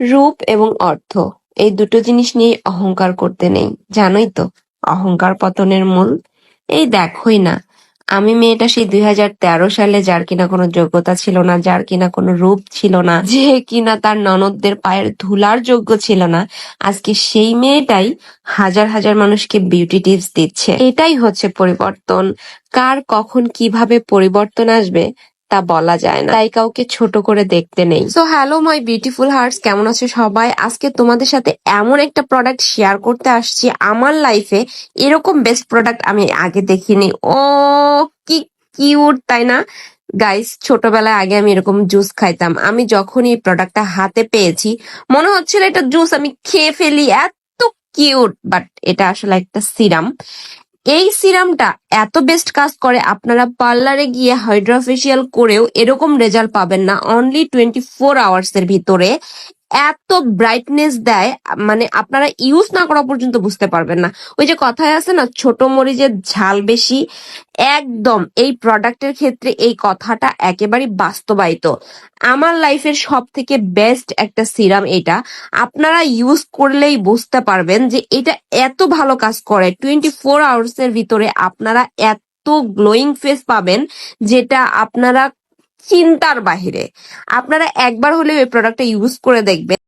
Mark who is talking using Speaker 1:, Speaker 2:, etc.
Speaker 1: রূপ এবং অর্থ। এই দুটো জিনিস নিয়ে অহংকার করতে নেই। জানোই তো, অহংকার পতনের মূল। এই দেখোই না, আমি মেয়েটা সেই দুই হাজার তেরো সালে যার কিনা কোনো যোগ্যতা ছিল না, যার কিনা কোনো রূপ ছিল না, যে কিনা তার ননদদের পায়ের ধুলার যোগ্য ছিল না, আজকে সেই মেয়েটাই হাজার হাজার মানুষকে বিউটি টিপস দিচ্ছে। এটাই হচ্ছে পরিবর্তন। কার কখন কীভাবে পরিবর্তন আসবে তা বলা যায় না। তাই কাউকে ছোট করে দেখতে নেই। So hello my beautiful hearts কেমন আছো সবাই? আজকে তোমাদের সাথে এমন একটা প্রোডাক্ট শেয়ার করতে আসছি। আমার লাইফে এরকম বেস্ট প্রোডাক্ট আমি আগে দেখিনি। ও, কি কিউট তাই না? গাইস ছোটবেলায় আগে আমি এরকম জুস খাইতাম। আমি যখন এই প্রোডাক্টটা হাতে পেয়েছি, মনে হচ্ছিল এটা জুস আমি খেয়ে ফেলি। এত কিউট বাট এটা আসলে একটা সিরাম এই সিরামটা এত বেস্ট কাজ করে, আপনারা পার্লারে গিয়ে হাইড্রা ফেসিয়াল করেও এরকম রেজাল্ট পাবেন না। অনলি টোয়েন্টি ফোর আওয়ার্স এর ভিতরে এত ব্রাইটনেস দেয় মানে আপনারা ইউজ না করা পর্যন্ত বুঝতে পারবেন না। ওই যে কথায় আছে না, ছোট মরিচের ঝাল বেশি। একদম, এই প্রোডাক্টের ক্ষেত্রে এই কথাটা একেবারে বাস্তবায়িত। আমার লাইফের সব থেকে বেস্ট একটা সিরাম এটা। আপনারা ইউজ করলেই বুঝতে পারবেন যে এটা এত ভালো কাজ করে। টোয়েন্টি ফোর আওয়ার্স এর ভিতরে আপনারা এত গ্লোয়িং ফেস পাবেন, যেটা আপনারা চিন্তার বাহিরে। আপনারা একবার হলেও এই প্রোডাক্টটা ইউজ করে দেখবেন।